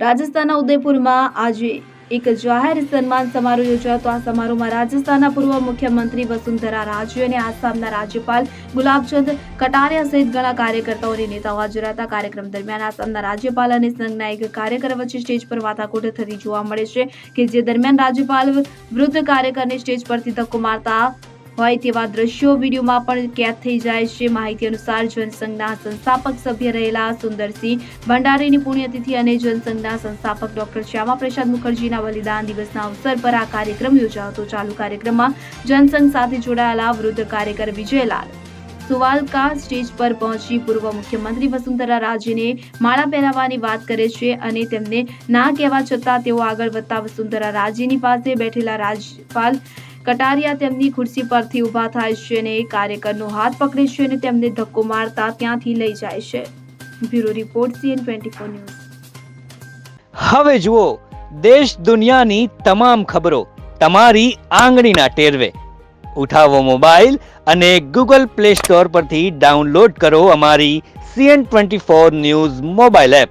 રાજસ્થાનના ઉદયપુરમાં આજે એક જાહેર સન્માન સમારોહ યોજાતો આ સમારોહમાં રાજસ્થાનના પૂર્વ મુખ્યમંત્રી વસુંધરા રાજે અને આસામના રાજ્યપાલ ગુલાબચંદ કટારિયા સહિત ઘણા કાર્યકર્તાઓ અને નેતાઓ હાજર હતા કાર્યક્રમ દરમિયાન આસામના રાજ્યપાલ અને સંઘના એક કાર્યકર વચ્ચે સ્ટેજ પર વાતાકૂટ થતી જોવા મળે છે કે જે દરમિયાન રાજ્યપાલ વૃદ્ધ કાર્યકરને સ્ટેજ પરથી ધક્કો મારતા હોય તેવા દ્રશ્યો વિડીયોમાં પણ કેદ થઈ જાય છે. માહિતી અનુસાર જનસંઘના સંસ્થાપક સભ્ય રહેલા સુંદરસિંહ ભંડારીની પુણ્યતિથિ અને જનસંઘના સંસ્થાપક ડોક્ટર શ્યામા પ્રસાદ મુખર્જીના બલિદાન દિવસના અવસર પર આ કાર્યક્રમ યોજાયો હતો. ચાલુ કાર્યક્રમમાં જનસંઘ સાથે જોડાયેલા વૃદ્ધ કાર્યકર વિજયલાલ સુવાલકા સ્ટેજ પર પહોંચી પૂર્વ મુખ્યમંત્રી વસુંધરા રાજેને માળા પહેરાવવાની વાત કરે છે અને તેમને ના કહેવા છતાં તેઓ આગળ વધતા વસુંધરા રાજેની પાસે બેઠેલા રાજ્યપાલ કટારિયા તેમની ખુરશી પરથી ઊભા થાય છે અને કાર્યકરનો હાથ પકડે છે અને તેમને ધક્કો મારતા ત્યાંથી લઈ જાય છે. Bureau report CN twenty four news. હવે જુઓ, દેશ દુનિયાની તમામ ખબરો તમારી આંગળીના ટેરવે. ઉઠાવો મોબાઈલ અને ગૂગલ પ્લે સ્ટોર પરથી ડાઉનલોડ કરો અમારી CN twenty four news mobile app.